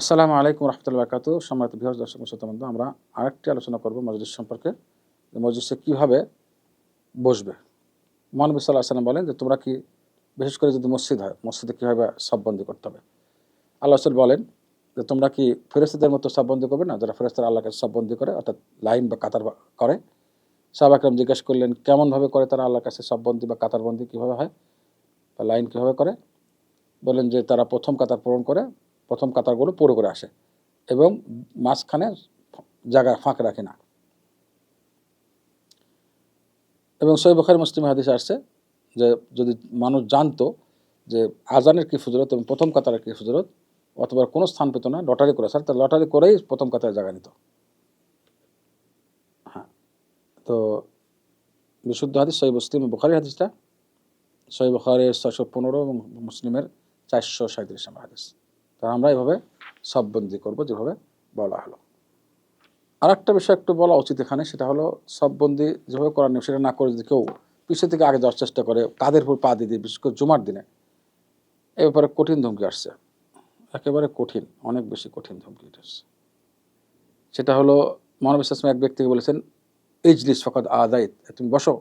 আসসালামু আলাইকুম রহমতুল্লাহ বারকাত সম্মানিত বিহার দর্শক শ্রোতাবন্ধু আমরা আরেকটি আলোচনা করব মসজিদ সম্পর্কে। মসজিদে কীভাবে বসবে? মহানবী সাল্লাহ সাল্লাম বলেন যে, তোমরা কি, বিশেষ করে যদি মসজিদ হয়, মসজিদে কীভাবে সববন্দি করতে হবে? আল্লাহ রসুল বলেন যে, তোমরা কি ফেরেস্তাদের মতো সববন্দি করবে না? যারা ফেরেস্তার আল্লাহকে সববন্দি করে, অর্থাৎ লাইন বা কাতার করে? সাহাবাকরাম জিজ্ঞেস করলেন, কেমনভাবে করে তারা আল্লাহর কাছে সববন্দি বা কাতারবন্দি কীভাবে হয় বা লাইন কীভাবে করে? বলেন যে, তারা প্রথম কাতার পূরণ করে প্রথম কাতারগুলো পুরো করে আসে এবং মাঝখানে জায়গা ফাঁক রাখে না। এবং সৈব বখারি মুসলিম হাদিসে আসছে যে যদি মানুষ জানতো যে আজানের কী ফজরত এবং প্রথম কাতারের কী ফজরত, অথবা কোনো স্থান পেত না, লটারি করে, স্যার তার লটারি করেই প্রথম কাতারে জায়গা নিত। হ্যাঁ তো বিশুদ্ধ হাদিস সহি মুসলিম বুখারি হাদিসটা সহি বুখারের ছয়শো পনেরো এবং মুসলিমের চারশো সাঁত্রিশ নম্বর হাদিস। তো আমরা এভাবে সববন্দি করব যেভাবে বলা হলো। আর একটা বিষয় একটু বলা উচিত এখানে, সেটা হলো সববন্দি যেভাবে করার নিয়ম, সেটা না করে যদি কেউ পিছনে থেকে আগে যাওয়ার চেষ্টা করে কাদের উপর পা দিয়ে দিয়ে, বিশেষ করে জুমার দিনে, এ ব্যাপারে কঠিন ধমকি আসছে। একেবারে কঠিন, অনেক বেশি কঠিন ধমকি আসছে। সেটা হলো মহানবী ইসলাম এক ব্যক্তিকে বলেছেন, ইজলিস ফকাত আদায়িত তুমি বসো,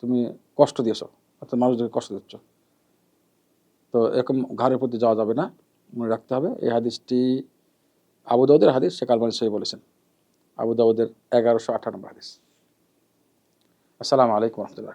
তুমি কষ্ট দিয়েছ, অর্থাৎ মানুষদেরকে কষ্ট দিচ্ছ, তো এরকম ঘাড়ের প্রতি যাওয়া যাবে না মনে রাখতে হবে। এই হাদিসটি আবুদাউদের হাদিস, শেখ আলমানি সাহেব বলেছেন। আবুদাউদের এগারোশো আঠারো নম্বর হাদিস। আসসালামু আলাইকুম রহমতুল্লাহ